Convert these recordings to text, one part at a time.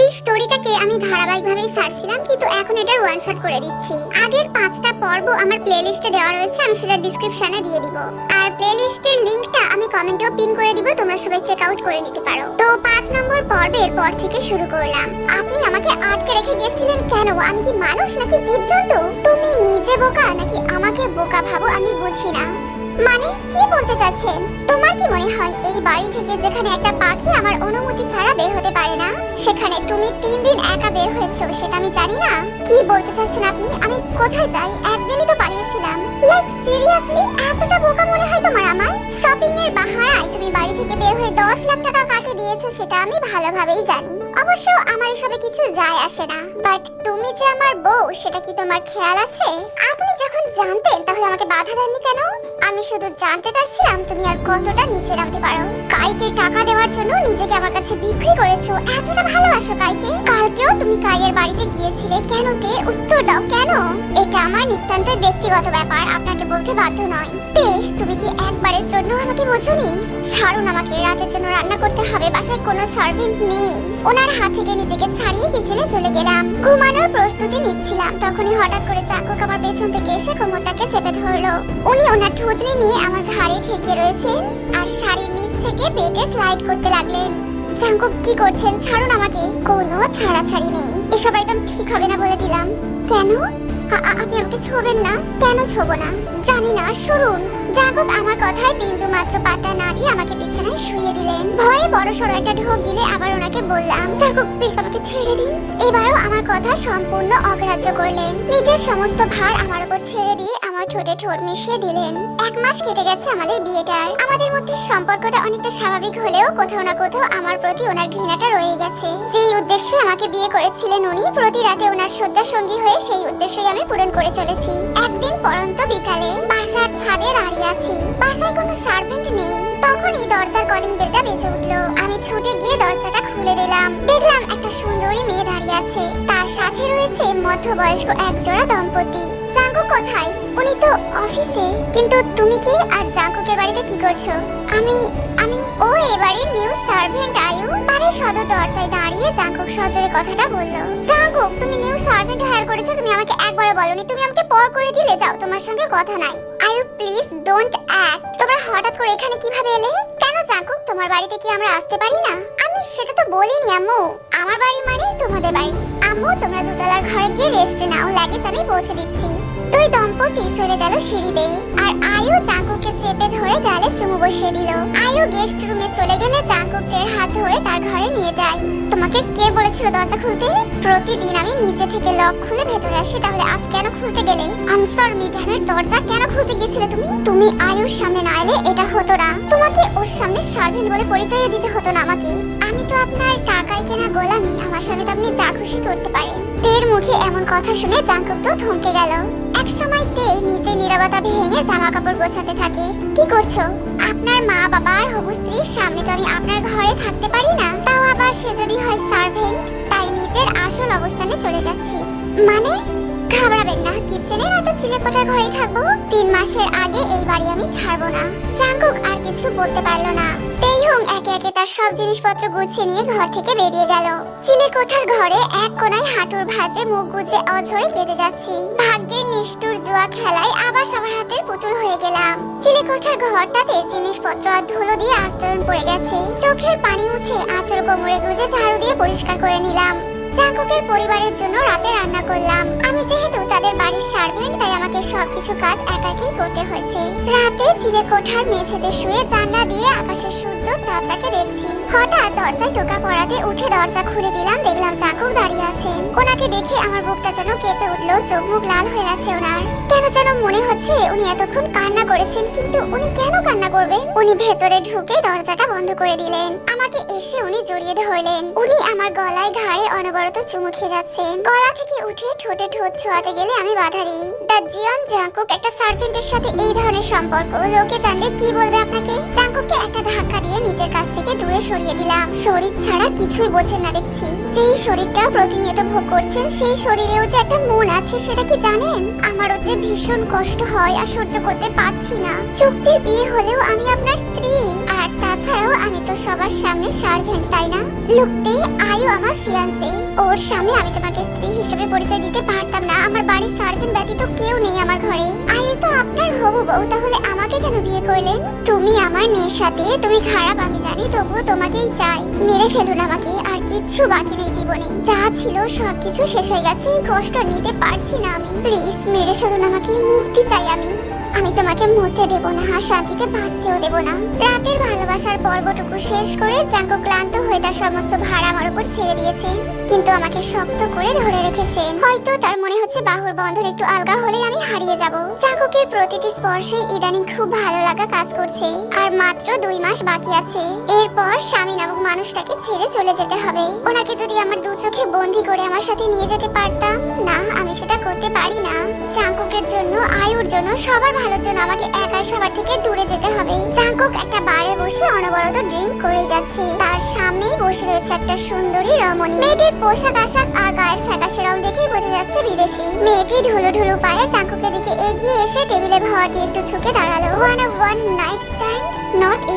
এই স্টোরিটাকে আমি ধারাবাহিকভাবেই ছাড়ছিলাম, কিন্তু এখন এটার ওয়ান শট করে দিচ্ছি। আগের পাঁচটা পর্ব আমার প্লেলিস্টে দেওয়া রয়েছে, আমি সেটা ডিসক্রিপশনে দিয়ে দিব। আর প্লেলিস্টের লিংকটা আমি কমেন্টেও পিন করে দিব, তোমরা সবাই চেক আউট করে নিতে পারো। তো পাঁচ নম্বর পর্বের পর থেকে শুরু করলাম। আপনি আমাকে আটকে রেখে গেছিলেন কেন? আমি কি মানুষ নাকি জীবজন্তু? তুমি নিজে বোকা নাকি আমাকে বোকা ভাবো? আমি বুঝি না। মানে কি বলতে চাচ্ছেন? তোমার কি মনে হয় এই বাড়ি থেকে যেখানে একটা পাখি আমার অনুমতি ছাড়া বের হতে পারে না, সেখানে তুমি তিন দিন একা বের হয়েছো, সেটা আমি জানি না। কি বলতে চাচ্ছেন আপনি? আমি কোথায় যাই? একদিনই তো পালিয়েছিলাম। লাইক সিরিয়াসলি এতটা বোকা মনে হয় তোমার আমার? শপিং এর বাহানায় তুমি বাড়ি থেকে বের হয়ে দশ লাখ টাকা কাকে দিয়েছ, সেটা আমি ভালোভাবেই জানি। অবশ্য আমার এসবে কিছু যায় আসে না। বাট তুমি যে আমার বউ, সেটা কি তোমার খেয়াল আছে? আপনি যখন জানতেন, তাহলে আমাকে বাধা দেননি কেন? আমি শুধু জানতে চাইছিলাম তুমি আর কতটা নিচে নামতে পারো। কাইকে টাকা দেওয়ার জন্য নিজেকে আমার কাছে বিক্রি করেছ। এতটা ভালোবাসো কাইকে। কালকেও তুমি কাইয়ের বাড়িতে গিয়েছিলে। কেন তে উত্তর দাও। কেন? এটা আমার নিতান্ত ব্যক্তিগত ব্যাপার। আপনাকে বলতে বাধ্য নয়। তে, তুমি কি একবারের জন্য আমাকে বোঝোনি? ছাড়ুন আমাকে। রাতের জন্য রান্না করতে হবে। বাসায় কোনো সার্ভেন্ট নেই। ওনার হাত থেকে নিজেকে ছাড়িয়ে কিচেনে চলে গেলাম। ঘুমানোর প্রস্তুতি নিচ্ছিলাম। তখনই হঠাৎ করে চাকুক আমার পেছন থেকে এসে কোমরটাকে চেপে ধরলো। উনি ওনার থুতনি নিয়ে আমার ঘাড়ে ঠেকে রয়েছেন আর শাড়ির নিচ থেকে পেটে স্লাইড করতে লাগলেন। জাঙ্কুক, কি করছেন? ছাড়ুন আমাকে। কোনো ছাড়াছাড়ি নেই। এসব একদম ঠিক হবে না বলে দিলাম। কেন? আপনি আমাকে ছোবেন না? কেন ছোব না? জানি না, শুনুন। জাঙ্কুক আমার কথায় বিন্দু মাত্র পাতা না দিয়ে আমাকে বিছানায় শুয়ে দিলেন। ভয়ে বড় সড়ো একটা ঢোক দিলে আবার ওনাকে বললাম যাক প্লিজ আমাকে ছেড়ে দিন। এবারও আমার কথা সম্পূর্ণ অগ্রাহ্য করলেন। নিজের সমস্ত ভার আমার উপর ছেড়ে দিয়ে আমার ঠোঁটে ঠোঁট মিশিয়ে দিলেন। এক মাস কেটে গেছে আমাদের বিয়েটার আমাদের মধ্যে সম্পর্কটা অনেকটা স্বাভাবিক হলেও কোথাও না কোথাও আমার প্রতি ওনার ঘৃণাটা রয়ে গেছে। যেই উদ্দেশ্যে আমাকে বিয়ে করেছিলেন উনি, প্রতি রাতে ওনার শয্যা সঙ্গী হয়ে সেই উদ্দেশ্যই আমি পূরণ করে চলেছি। একদিন পরন্ত বিকালে বাসার ছাদে দাঁড়িয়ে আছি। বাসায় কোনো সার্ভেন্ট নেই। তখনই দরজার কলিং বেলটা বেজে উঠল। আমি ছুটে গিয়ে দরজাটা খুলে দিলাম। দেখলাম একটা সুন্দরী মেয়ে দাঁড়িয়ে আছে। তার সাথে রয়েছে মধ্যবয়স্ক একজোড়া দম্পতি। জাঙ্কু কোথায়? উনি তো অফিসে। কিন্তু তুমি কি আর জাঙ্কুকের বাড়িতে কি করছ? আমি আমি, ও এবারে নিউ সার্ভেন্ট আয়ু বাড়ির সদর দরজায় দাঁড়িয়ে জাঙ্কুক সজোরে কথাটা বলল। জাঙ্কুক তুমি নিউ সার্ভেন্ট হায়ার করেছ, তুমি আমাকে একবারও বলনি। তুমি আমাকে পর করে দিলে, যাও, তোমার সঙ্গে কথা নাই। আয়ু, প্লিজ, ডোন্ট অ্যাক্ট। তোমরা হঠাৎ করে এখানে কীভাবে এলে? কেন জাঙ্কুক তোমার বাড়িতে কি আমরা আসতে পারি না? আমি সেটা তো বলিনি, আম্মু। আমার বাড়ি মানে তোমাদের বাড়ি। আম্মু, তোমরা দোতলার ঘরে গিয়ে রেস্ট নাও লাগে আমি পৌঁছে দিচ্ছি। দুই দম্পতি চলে গেল সিঁড়ি বেয়ে। আর আয়ু জাঙ্কুককে চেপে ধরে গালে চুমু বসিয়ে দিল। আয়ু গেস্ট রুমে চলে গেলে জাঙ্কুকের হাত ধরে তার ঘরে নিয়ে যায়। তোমাকে কে বলেছিল দরজা খুলতে? প্রতিদিন আমি নিচে থেকে লক খুলে ভেতরে আসি, তাহলে আজ কেন খুলতে গেলে? আনসার মিটারের দরজা কেন খুলতে গিয়েছিলে তুমি? তুমি আয়ুর সামনে না এলে এটা হতো না। তোমাকে ওর সামনে সার্ভেন্ট বলে পরিচয় দিতে হতো না আমাকে। আমি তো আপনার টাকায় কেনা গোলামি, আমার সঙ্গে তো আপনি যা খুশি করতে পারেন। তের মুখে এমন কথা শুনে জাঙ্কুক তো থমকে গেল। এক সময় তে নিজে নীরবতা ভেঙে জামা কাপড় গোছাতে থাকে। কি করছ? আপনার মা বাবা আর হবু স্ত্রীর সামনে তো আমি আপনার ঘরে থাকতে পারি না। তাও আবার সে যদি হয় সার্ভেন্ট তাই নিজের আসল অবস্থানে চলে যাচ্ছি। মানে? ঘাবড়াবেন না কিচেনে না তো সিলেকোটার ঘরেই থাকব। তিন মাসের আগে এই বাড়ি আমি ছাড়বো না। জাঙ্কুক আর কিছু বলতে পারল না। তেইহং একে একে তার সব জিনিসপত্র গুছিয়ে নিয়ে ঘর থেকে বেরিয়ে গেল। চিলেকোঠার ঘরে এক কোনায় হাঁটুর ভাঁজে মুখ গুজে অঝরে কেটে যাচ্ছি। ভাগ্যের নিষ্ঠুর জুয়া খেলায় আবার সবার হাতের পুতুল হয়ে গেলাম। চিলেকোঠার ঘরটাতে জিনিসপত্র আর ধুলো দিয়ে আস্তরণ পড়ে গেছে। চোখের পানি মুছে আঁচড় কোমরে গুজে ঝাড়ু দিয়ে পরিষ্কার করে নিলাম। জাঙ্কুকের পরিবারের জন্য রাতে রান্না করলাম। আমি যেহেতু তাদের বাড়ির সার্ভেন্ট তাই আমাকে সবকিছু কাজ একাকেই করতে হয়েছে। রাতে চিলে কোঠার মেঝেতে শুয়ে জানলা দিয়ে আকাশের সূর্য চাঁদটাকে দেখছি। হঠাৎ দরজায় টোকা পড়াতে উঠে দরজা খুলে দিলাম, দেখলাম জাঙ্কুক দাঁড়িয়ে আছেন। ওনাকে দেখে আমার বুকটা যেন কেঁপে উঠল, চোখ মুখ লাল হয়ে আছে ওনার। কেন যেন মনে হচ্ছে উনি এতক্ষণ কান্না করেছেন, কিন্তু উনি কেন কান্না করবেন? উনি ভেতরে ঢুকে দরজাটা বন্ধ করে দিলেন। আমাকে এসে উনি জড়িয়ে ধরলেন। উনি আমার গলায় ঘাড়ে অনবরত চুমু খেয়ে যাচ্ছেন। গলা থেকে উঠে ঠোঁটে ঠোঁট ছোঁয়াতে গেলে আমি বাধা দিই। দ্য জিয়ন জাঙ্কুক একটা সার্ভেন্টের সাথে এই ধরনের সম্পর্ক। লোকে জানলে কি বলবে আপনাকে? জাঙ্কুককে একটা ধাক্কা দিয়ে নিচে জাঙ্কুকের কাছ থেকে দূরে সরিয়ে দিলাম। শরীর ছাড়া কিছুই বোঝেন না দেখছি। যেই শরীরটা প্রতিনিয়ত ভোগ করছেন সেই শরীরেও যে একটা মন আছে, সেটা কি জানেন? আমারও যে ভীষণ কষ্ট হয় আর সহ্য করতে পারছি না। চুক্তির বিয়ে হলেও আমি আপনার স্ত্রী। আর তাছাড়াও আমি তো সবার সামনে সার্ভেন্ট তাই না? লুকতে আয়ু আমার ফিয়ান্সে ওর সামনে আমি তোমাকে হিসেবে পরিচয় দিতে পারতাম না। আমার বাড়ির সার্ভেন্ট ব্যতীত কেউ নেই আমার ঘরে। আইলে তো আপনার হবু বউ, তাহলে আমাকে কেন বিয়ে করলেন? তুমি আমার মেয়ের সাথে তুমি খারাপ, আমি জানি, তবুও তোমাকেই চাই। মেরে ফেলুন আমাকে, আর কিচ্ছু বাকি নেই জীবনে। যা ছিল সবকিছু শেষ হয়ে গেছে, এই কষ্ট নিতে পারছি না আমি। প্লিজ, মেরে ফেলুন আমাকে, মুক্তি চাই আমি। আমি তোমাকে মরতে দেব না, আর শান্তিতে বাঁচতেও দেব না। রাতের ভালোবাসার পর্বটুকু শেষ করে জাঙ্কু ক্লান্ত হয়ে তার সমস্ত ভাড়া আমার উপর ছেড়ে দিয়েছে। কিন্তু আমাকে শক্ত করে ধরে রেখেছে। হয়তো তার মনে হচ্ছে বাহুর বন্ধন একটু আলগা হলে আমি হারিয়ে যাব। জাঙ্কুকের প্রতিটি স্পর্শে ইদানিং খুব ভালো লাগা কাজ করছে। আর মাত্র দুই মাস বাকি আছে। এরপর স্বামী নামক মানুষটাকে ছেড়ে চলে যেতে হবে। ওনাকে যদি আমার দু চোখে বন্দি করে আমার সাথে নিয়ে যেতে পারতাম, না, আমি সেটা করতে পারি না। জাঙ্কুকের জন্য, আয়ুর জন্য, সবার ভালোর জন্য আমাকে একাই সবার থেকে দূরে যেতে হবে। জাঙ্কুক একটা বারে বসে অনবরত ড্রিঙ্ক করে যাচ্ছে। তার সামনেই বসে রয়েছে একটা সুন্দরী রমণী। মেয়েটির পোশাক আশাক আর গায়ের ফ্যাকাশে রং দেখেই বোঝা যাচ্ছে বিদেশি। মেয়েটি ঢুলু ঢুলু পায়ে চাকুকে দিকে এগিয়ে এসে টেবিলে ভর দিয়ে একটু ঝুঁকে দাঁড়াল। One of one night stand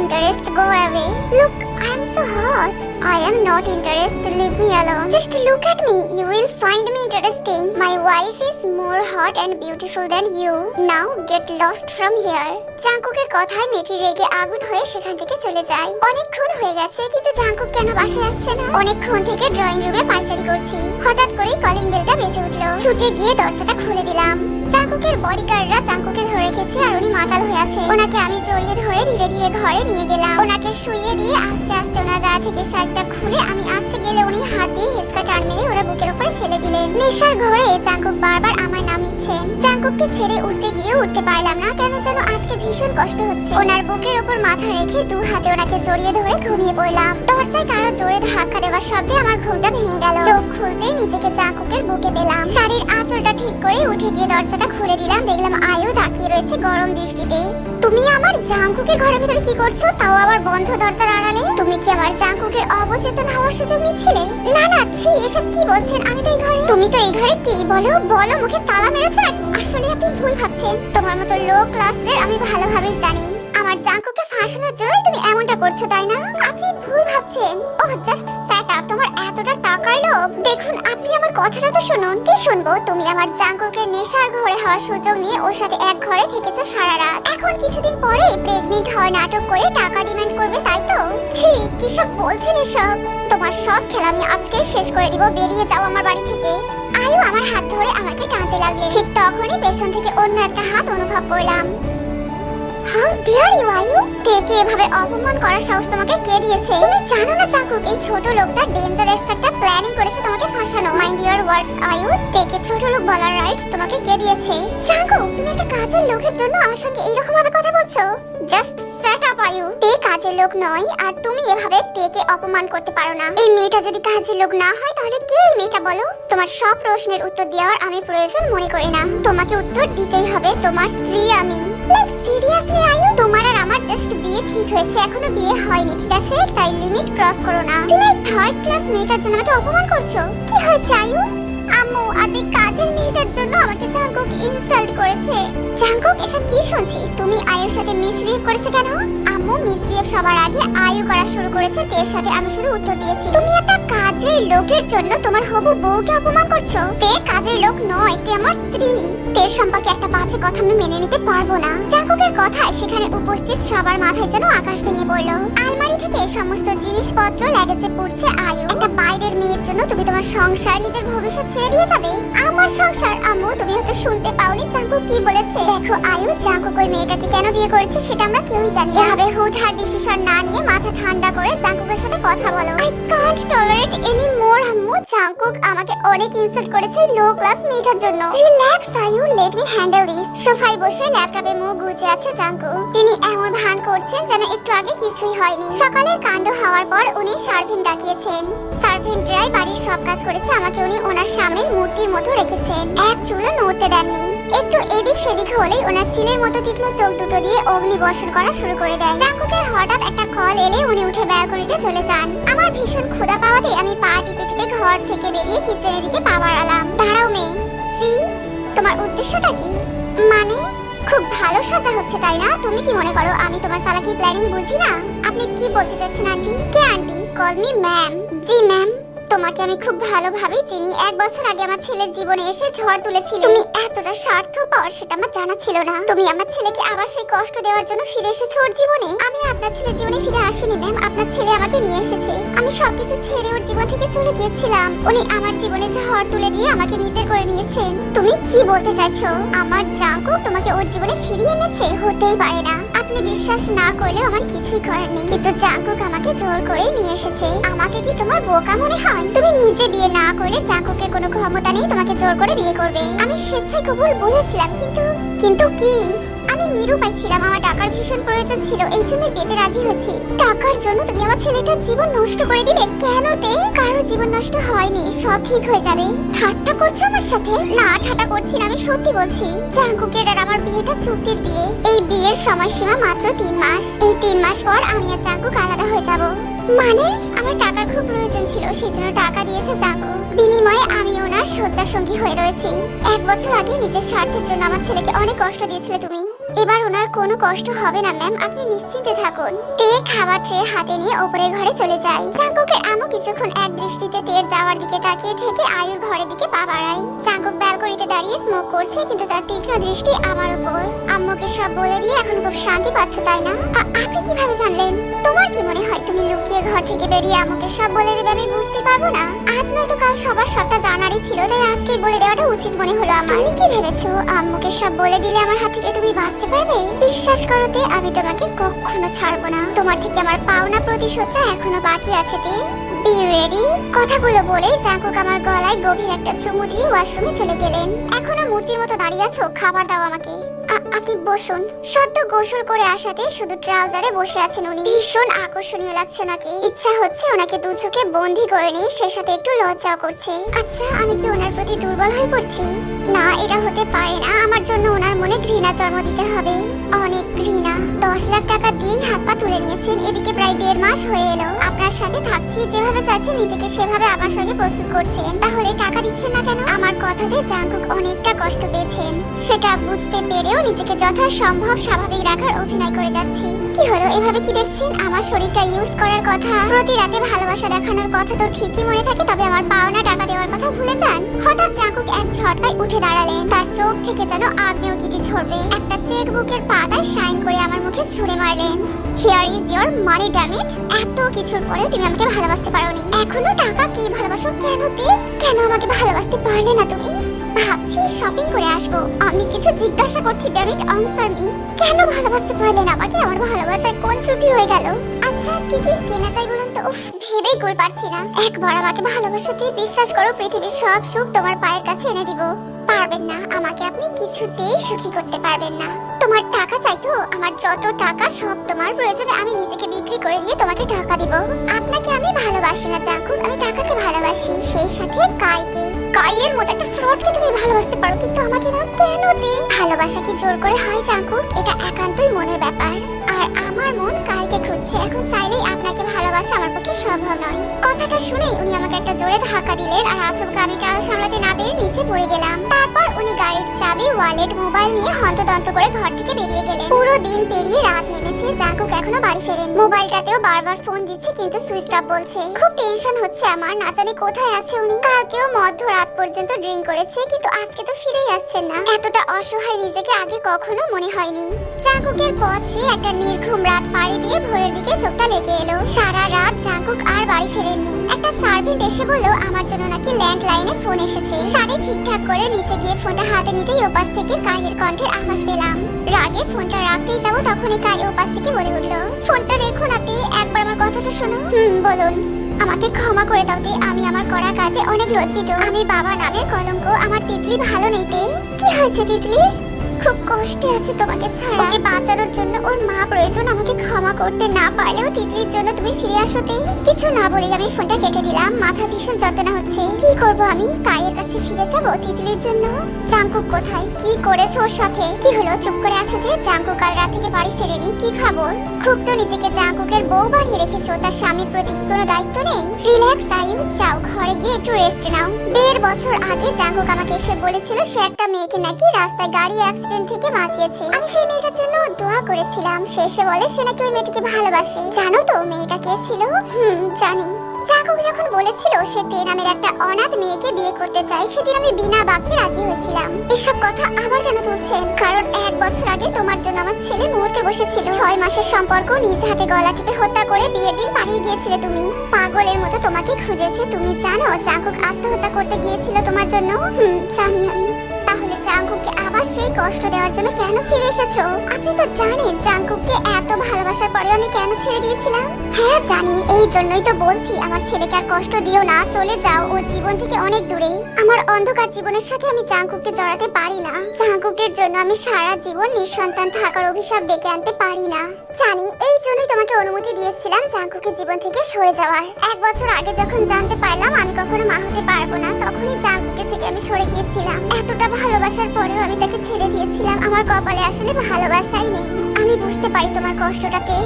interest go away look I am so hot I am not interested. Leave me alone. Just look at me. You will find me interesting. My wife is more hot and beautiful than you. Now get lost from here. জাঙ্কুকের কথায় মেয়েটি রেগে আগুন হয়ে সেখান থেকে চলে যায় অনেকক্ষণ হয়ে গেছে কিন্তু জাঙ্কুক কেন বাসায় আসছে না অনেকক্ষণ থেকে ড্রয়িং রুমে পাইচারি করছি হঠাৎ করে কলিং বেলটা বেজে উঠল ছুটে গিয়ে দরজাটা খুলে দিলাম জাঙ্কুকের বডিগার্ডরা জাঙ্কুকে ধরে রেখেছে আর উনি মাতাল হয়ে আছে। ওনাকে আমি জড়িয়ে ধরে ধীরে ধীরে ঘরে নিয়ে গেলাম। ওনাকে শুইয়ে দিয়ে আস্তে আস্তে ওনার গা থেকে শার্টটা খুলে আমি আসতে গেলে উনি হাত দিয়ে হেসকা টান মেরে ওরা বুকের উপরে ফেলে দিলেন। নেশার ঘরে জাঙ্কুক বারবার আমার নাম নিচ্ছেন। জাঙ্কুককে ছেড়ে উঠতে গিয়ে উঠতে পারলাম না। কেন যেন আজকে ভীষণ কষ্ট হচ্ছে। ওনার বুকের উপর মাথা রেখে দু হাতে ওনাকে জড়িয়ে ধরে ঘুমিয়ে পড়লাম। দরজায় কারও জোরে ধাক্কা দেওয়ার শব্দে আমার ঘুমটা ভেঙে গেল। চোখ খুলতেই নিজেকে জাঙ্কুকের বুকে পেলাম। শাড়ির আঁচলটা ঠিক করে উঠে গিয়ে দরজাটা খুলে দিলাম, দেখলাম আয়ু তাকিয়ে রয়েছে গরম দৃষ্টিতে। তুমি আমার জাঙ্কুকে ঘরের ভিতরে কি করছ? তাও আবার বন্ধ দরজার আড়ালে? তুমি কি আমার জাঙ্কুকে অবচেতন হওয়ার সুযোগ নিচ্ছিলে? না না, ছি, এসব কি বলছেন? আমি তো এই ঘরে তুমি তো এই ঘরে কি? বলো বলো, মুখে তালা মেরেছো নাকি? আসলে আপনি ভুল ভাবছেন। তোমার মতো লো ক্লাসদের আমি ভালোভাবেই জানি। আমার জাঙ্কুকে ফাঁসানোর জন্যই তুমি এমনটা করছ, তাই না? আপনি ভুল ভাবছেন। ও জাস্ট সেট আপ তোমার এতটা টাকার লোভ। দেখুন, আপনি আমার কথাটা তো শুনুন। কি শুনব? তুমি আমার জাঙ্কুকে নেশার ঘরে হওয়ার সুযোগ নিয়ে ওর সাথে এক ঘরে থেকেছো সারা রাত। এখন কিছুদিন পরেই প্রেগনেন্ট হওয়ার নাটক করে টাকা ডিমান্ড করবে, তাই তো? ছি, কি সব বলছেন এসব? তোমার সব খেলা আমি আজকে শেষ করে দিব, বেরিয়ে যাও আমার বাড়ি থেকে। আয়ু আমার হাত ধরে আমাকে টানতে লাগলেন ঠিক তখনই পেছন থেকে অন্য একটা হাত অনুভব করলাম। হাউ ডিয়ার ইউ আয়ু তেকে এভাবে অপমান করার সাহস তোমাকে কে দিয়েছে? তুমি জানো না চাকুক এই ছোট লোকটা ডেঞ্জারাস একটা প্ল্যানিং করেছে তোমাকে ফাঁসানো। মাইন্ড ইওর ওয়ার্ডস আয়ু। তেকে ছোট লোক বলার রাইটস তোমাকে কে দিয়েছে? চাকুক তুমি একটা কাজের লোকের জন্য আমার সঙ্গে এইরকম ভাবে কথা বলছো? জাস্ট সেট আপ আয়ু। তে কাজের লোক নয়, আর তুমি এভাবে তেকে অপমান করতে পারো না। এই মেয়েটা যদি কাজের লোক না হয়, তাহলে কে এই মেয়েটা বলো? তোমার সব প্রশ্নের উত্তর দেওয়ার আমি প্রয়োজন মনে করি না। তোমাকে উত্তর দিতেই হবে, তোমার স্ত্রী আমি। লাইক সিরিয়াসলি আয়ু তোমার আর আমার জাস্ট বিয়ে ঠিক হয়েছে, এখনও বিয়ে হয়নি, ঠিক আছে? তাই লিমিট ক্রস করো না। তুমি থার্ড ক্লাস মেয়েটার জন্য আমাকে অপমান করছ? কি হয়েছে আয়ু আম্মু, আজ এই কাজের মেয়েটার জন্য আমাকে জাঙ্কুক ইনসাল্ট করেছে। জাঙ্কুক এসব কি শুনছি? তুমি আয়ুর সাথে মিসবিহেভ করেছ কেন? আম্মু মিসবিহেভ সবার আগে আয়ু করা শুরু করেছে, তের সাথে আমি শুধু উত্তর দিয়েছি। তুমি একটা কাজের লোকের জন্য তোমার হবু বউকে অপমান করছ? তে কাজের লোক নয়, তে আমার স্ত্রী। তের সম্পর্কে একটা বাজে কথা আমি মেনে নিতে পারব না। চাকুকের কথায় সেখানে উপস্থিত সবার মাথায় যেন আকাশ ভেঙে পড়ল। আলমারি থেকে সমস্ত জিনিসপত্র লাগেজে পড়ছে আয়ু। একটা বাইরের মেয়ের জন্য তুমি তোমার সংসার নিজের ভবিষ্যৎ ছেড়ে দিয়ে যাবে। আমার সংসার, আম্মু, তুমি হয়তো শুনতে পাওনি জাঙ্কু কি বলেছে। দেখো, আয়ু, জাঙ্কু ওই মেয়েটাকে কেন বিয়ে করেছে সেটা আমরা কেউই জানি এভাবে হুটহাট ডিসিশন না নিয়ে মাথা ঠান্ডা করে জাঙ্কুকের সাথে কথা বলো। I can't tolerate any more Jungkook আমাকে অনেক ইনসাল্ট করেছে লো ক্লাস মেয়েটার জন্য। রিল্যাক্স আয়ু লেট মি হ্যান্ডেল দিস সোফায় বসে ল্যাপটপে মুখ গুজে আছে জাঙ্কু। তিনি এমন ভান করছেন যেন একটু আগে কিছুই হয়নি। সকালের কাণ্ড হওয়ার পর উনি সার্ভেন্ট ডাকিয়েছেন। সার্ভেন্টরাই বাড়ির সব কাজ করেছে, আমাকে উনি ওনার সামনে মূর্তির মতো রেখেছেন। এক চুলও নড়তে দেননি। একটু এদিক সেদিক হলেই ওনার সিলের মতো তীক্ষ্ণ চোখ দুটো দিয়ে অগ্নি বর্ষণ করা শুরু করে দেয়। জাঙ্কুকের হঠাৎ একটা কল এলে উনি উঠে ব্যালকনিতে চলে যান। আমার ভীষণ ক্ষুধা পাওয়াতে আমি পা টিপে টিপে ঘর থেকে বেরিয়ে কিচেনের দিকে পা বাড়ালাম। দাঁড়াও মেয়ে। জি তোমার উদ্দেশ্যটা কি? মানে? খুব ভালো সাজা হচ্ছে, তাই না? তুমি কি মনে করো আমি তোমার চালাকি প্ল্যানিং বুঝি না? আপনি কি বলতে চাচ্ছেন আন্টি? কে আন্টি? কল মি ম্যাম জি ম্যাম তোমাকে আমি খুব ভালোভাবেই চিনি। এক বছর আগে আমার ছেলের জীবনে এসে ঝড় তুলেছিলে। তুমি এতটা স্বার্থপর সেটা আমার জানা ছিল না। তুমি আমার ছেলেকে আবার সেই কষ্ট দেওয়ার জন্য ফিরে এসেছ ওর জীবনে? আমি আপনার ছেলের জীবনে ফিরে আসিনি ম্যাম আপনার ছেলে আমাকে নিয়ে এসেছে। আমি সবকিছু ছেড়ে ওর জীবন থেকে চলে গিয়েছিলাম। উনি আমার জীবনে ঝড় তুলে দিয়ে আমাকে নিজের করে নিয়েছেন। তুমি কি বলতে চাইছো? আমার জাঙ্কু তোমাকে ওর জীবনে ফিরিয়ে এনেছে? হতেই পারে না। আপনি বিশ্বাস না করলে আমার কিছুই করার নেই। কিন্তু জাঙ্কুক আমাকে জোর করে নিয়ে এসেছে। আমাকে কি তোমার বোকা মনে হয়? তুমি নিজে বিয়ে না করলে জাঙ্কুকে কোনো ক্ষমতা নেই, তোমাকে জোর করে বিয়ে করবে। আমি স্বেচ্ছায় কবুল বলেছিলাম, কিন্তু কিন্তু কি? নিরুপায় ছিলাম আমার টাকার ভীষণ প্রয়োজন ছিল, এই জন্য বিয়েতে রাজি হয়েছি টাকার জন্য তুমি আমার ছেলেটার জীবন নষ্ট করে দিলে কেন তে? কারও জীবন নষ্ট হয়নি, সব ঠিক হয়ে যাবে। ঠাট্টা করছ আমার সাথে? না, ঠাট্টা করছি আমি সত্যি বলছি। জাঙ্কুকের আর আমার বিয়েটা চুক্তির বিয়ে। এই বিয়ের সময়সীমা মাত্র তিন মাস। এই তিন মাস পর আমি আর জাঙ্কুক আলাদা হয়ে যাব। মানে আমার টাকার খুব প্রয়োজন ছিল, সেজন্য টাকা দিয়েছে জাঙ্কু বিনিময়ে আমি ওনার শয্যা সঙ্গী হয়ে রয়েছি। এক বছর আগে নিজের স্বার্থের জন্য আমার ছেলেকে অনেক কষ্ট দিয়েছিলে তুমি। এবার ওনার কোনো কষ্ট হবে না ম্যাম আপনি নিশ্চিন্তে থাকুন। তে খাবার ট্রে হাতে নিয়ে ওপরের ঘরে চলে যায়। জাঙ্কুকে আমি কিছুক্ষণ এক দৃষ্টিতে তের যাওয়ার দিকে তাকিয়ে থেকে আয়ুর ঘরের দিকে পা বাড়ায়। চাঙ্কুক ব্যালকনিতে দাঁড়িয়ে স্মোক করছে, কিন্তু তার তীক্ষ্ণ দৃষ্টি আমার উপর। আম্মুকে সব বলে দিয়ে এখন খুব শান্তি পাচ্ছ, তাই না? আপনি কীভাবে জানলেন? তোমার কি মনে হয় তুমি লুকিয়ে ঘর থেকে বেরিয়ে আমাকে সব বলে দেবে আমি বুঝতে পারব না? আজ নয়তো কাল সবার সবটা জানারই ছিল, তাই আজকে বলে দেওয়াটা উচিত মনে হলো আমার। কি ভেবেছো? আম্মুকে সব বলে দিলে আমার হাত থেকে তুমি বাঁচতে পারবে? বিশ্বাস করতে আমি তোমাকে কখনো ছাড়বো না। তোমার থেকে আমার পাওনা প্রতিশোধটা এখনও বাকি আছে তে। বি রেডি কথাগুলো বলে জাঙ্কুক আমার গলায় গভীর একটা চুমু দিয়ে ওয়াশরুমে চলে গেলেন। এখনও মূর্তির মতো দাঁড়িয়ে আছো, খাবার দাও আমাকে। আপনি বসুন। সদ্য গোসল করে আসাতে শুধু ট্রাউজারে বসে আছেন উনি। ভীষণ আকর্ষণীয় লাগছে নাকি ইচ্ছা হচ্ছে ওনাকে দু চোখে বন্দি করে নিয়ে সে সাথে একটু লজ্জাও করছে। আচ্ছা আমি কি ওনার প্রতি দুর্বল হয়ে পড়ছি? না, এটা হতে পারে না। আমার জন্য ওনার মনে ঘৃণা জন্ম দিতে হবে। অনেক ঘৃণা। দশ লাখ টাকা দিয়েই হাত পা তুলে নিয়েছেন। এদিকে প্রায় দেড় মাস হয়ে এলো। আপনার সাথে থাকছি, যেভাবে চাচ্ছেন নিজেকে সেভাবে আমার সঙ্গে প্রস্তুত করছেন। তাহলে টাকা দিচ্ছেন না কেন? আমার কথাতে জাঙ্কুক অনেকটা কষ্ট পেয়েছেন। সেটা বুঝতে পেরেও নিজেকে যথাসম্ভব স্বাভাবিক রাখার অভিনয় করে যাচ্ছি। কি হলো? এভাবে কি দেখছেন? আমার শরীরটা ইউজ করার কথা? প্রতি রাতে ভালোবাসা দেখানোর কথা তো ঠিকই মনে থাকে, তবে আমার পাওনা টাকা দেওয়ার কথা ভুলে যান। হঠাৎ জাঙ্কুক এক ঝটকায় উঠে দাঁড়ালেন। তার চোখ থেকে যেন আগ্নেয়গিরি ঝরবে। একটা চেক বুকের পাতায় শাইন করে আমার মুখে ছুঁড়ে মারলেন। Here is your money dammit এত কিছুর পরে তুমি আমাকে ভালোবাসতে পারোনি। এখনও টাকা কি ভালোবাসো? কেন তে? কেন আমাকে ভালোবাসতে পারলে না তুমি? ভাবছি শপিং করে আসব। আমি কিছু জিজ্ঞাসা করছি ড্যামিট আনসার মি কেন ভালোবাসতে পারলে না আমাকে? আমার ভালোবাসায় কোন ত্রুটি হয়ে গেল? আচ্ছা কি কি কেনা চাই বলুন তো? উফ, ভেবেই কুল পারছি না একবার আমাকে ভালোবাসাতে বিশ্বাস করো, পৃথিবীর সব সুখ তোমার পায়ের কাছে এনে দিব। পারবেন না, আমাকে আপনি কিছুতেই সুখী করতে পারবেন না। তোমার টাকা চাই তো, আমার যত টাকা সব তোমার প্রয়োজনে আমি নিজেকে বিক্রি করে দিয়ে তোমাকে টাকা দিব। আপনাকে আমি ভালোবাসি না জাকুক আমি টাকাকে ভালোবাসি। সেই সাথে কাইকে। কাইয়ের মতো একটা ফ্রডকে তুমি ভালোবাসতে পারো, কিন্তু আমাকে না কেন দে? ভালোবাসা কি জোর করে হয় জাকুক এটা একান্তই মনের ব্যাপার। আর আমার মন আপনাকে আমার পক্ষে সম্ভব নয়। কথাটা শুনেই উনি আমাকে একটা জোরে ধাক্কা দিলেন আর আচমকা আমি টাল সামলাতে না পেরে নিচে পড়ে গেলাম। তারপর উনি গাড়ির চাবি ওয়ালেট মোবাইল নিয়ে হন্তদন্ত করে ঘর থেকে বেরিয়ে গেলেন। পুরো দিন পেরিয়ে রাত নেমেছে জাকুক এখনও বাড়ি ফেরেন। মোবাইলটাতেও বারবার ফোন দিচ্ছে, কিন্তু সুইচ অফ বলছে। খুব টেনশন হচ্ছে আমার, না জানি কোথায় আছে উনি। কালকেও মধ্যরাত পর্যন্ত ড্রিঙ্ক করেছে, কিন্তু আজকে তো ফিরেই আসছেন না। এতটা অসহায় নিজেকে আগে কখনো মনে হয়নি। জাকুকের পথ একটা নির্ঘুম রাত পাড়ি দিয়ে ভোরের দিকে চোখটা লেগে এলো। সারা রাত জাকুক আর বাড়ি ফেরেননি। একটা সার্ভেন্ট এসে বলল, আমার জন্য নাকি ল্যান্ড লাইনে ফোন এসেছে। শাড়ি ঠিকঠাক করে নিচে গিয়ে ফোনটা হাতে নিতেই ওপাশ থেকে কায়ের কণ্ঠের আভাস পেলাম। রাগে ফোনটা রাখতেই যাব তখনই কাই ওপাশ থেকে বলে উঠল, ফোনটা রেখো নাতে একবার আমার কথাটা শোনো। হুম, বলুন। আমাকে ক্ষমা করে দাও তে, আমি আমার করা কাজে অনেক লজ্জিত। আমি বাবা নামের কলঙ্ক, আমার তিতলি ভালো নেই তে। কি হয়েছে তিতলির? খুব কষ্টে আছে তোমাকে ছাড়া। ওকে বাঁচানোর জন্য ওর মা প্রয়োজন, আমাকে ক্ষমা করতে না পারলেও তিতলির জন্য তুমি ফিরে আসোতে। কিছু না বলেই আমি ফোনটা কেটে দিলাম। মাথা ভীষণ যন্ত্রণা হচ্ছে। কি করব আমি? কায়ের কাছে ফিরে যাব তিতলির জন্য? জাঙ্কুক কোথায়? কি করেছ ওর সাথে? কি হলো? চুপ করে আছো যে? জাঙ্কুক কাল রাত থেকে বাড়ি ফেরেনি। কি খবর? খুব তো নিজেকে জাঙ্কুকের বউ বানিয়ে রেখেছো। তার স্বামীর প্রতি কি কোনো দায়িত্ব নেই? রিল্যাক্স আয়ু যাও, ঘরে গিয়ে একটু রেস্ট নাও। দেড় বছর আগে জাঙ্কুক আমাকে এসে বলেছিল, সে একটা মেয়েকে নাকি রাস্তায় গাড়ি অ্যাক্সিডেন্ট থেকে বাঁচিয়েছে। আমি সেই মেয়েটার জন্য দোয়া করেছিলাম। সে এসে বলে, সে নাকি ওই মেয়েটিকে ভালোবাসে। জানো তো, মেয়েটা কে ছিল? হুম, জানি। জাঙ্কুক যখন বলেছিল সে তে নামের একটা অনাথ মেয়েকে বিয়ে করতে চায়, সেদিন আমি বিনা বাক্যে রাজি হয়েছিলাম। এসব কথা আবার কেন তুলছেন কারণ এক বছর আগে তোমার জন্য আমার ছেলে মুহূর্তে বসেছিল। ছয় মাসের সম্পর্ক, নিজ হাতে গলা টিপে হত্যা করে বিয়ের দিন পালিয়ে গিয়েছিলে তুমি। পাগলের মতো তোমাকে খুঁজেছে। তুমি জানো জাঙ্কুক আত্মহত্যা করতে গিয়েছিল তোমার জন্য? হুম, জানি আমি। সেই কষ্ট দেওয়ার জন্য কেন ফিরে এসেছ? আপনি তো জানেন জাঙ্কুককে এত ভালোবাসার পরেও আমি কেন ছেড়ে দিয়েছিলাম। হ্যাঁ জানি, এই জন্যই তো বলছি, আমার ছেলেকে আর কষ্ট দিও না, চলে যাও, ওর জীবন থেকে অনেক দূরে আমার অন্ধকার জীবনের সাথে আমি জাঙ্কুককে জড়াতে পারি না। জাঙ্কুকের জন্য আমি সারা জীবন নিঃসন্তান থাকার অভিশাপ ডেকে আনতে পারি না। জানি, এই জন্যই তোমাকে অনুমতি দিয়েছিলাম জাঙ্কুকের জীবন থেকে সরে যাওয়ার। এক বছর আগে যখন জানতে পারলাম আমি কখনো মা হতে পারব না, তখনই জাঙ্কুকের থেকে আমি সরে গিয়েছিলাম। এতটা ভালোবাসার পরেও আমি তাকে ছেড়ে দিয়েছিলাম, আমার কপালে আসলে ভালোবাসাই নেই। আমি বুঝতে পারি তোমার কষ্টটাকে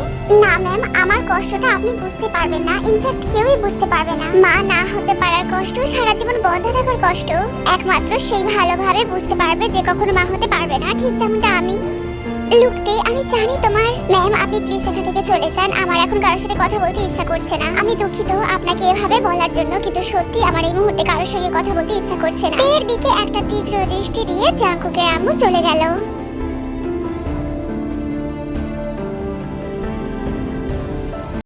না ম্যাম আমার কষ্টটা আপনি বুঝতে পারবেন না। ইনফ্যাক্ট কেউই বুঝতে পারবে না। মা, না হতে পারার কষ্ট, সারা জীবন বন্ধ থাকার কষ্ট। একমাত্র সেই ভালোভাবে বুঝতে পারবে যে কখনো মা হতে পারবে না। ঠিক যেমনটা আমি। লুকতে আমি জানি তোমার। ম্যাম আপনি প্লিজ এখান থেকে চলে যান। আমার এখন কারোর সাথে কথা বলতে ইচ্ছা করছে না। আমি দুঃখিত, আপনাকে এভাবে বলার জন্য, কিন্তু সত্যি আমার এই মুহূর্তে কারোর সঙ্গে কথা বলতে ইচ্ছা করছে না। এর দিকে একটা তীব্র দৃষ্টি দিয়ে জাঙ্কুকের আম্মু চলে গেল।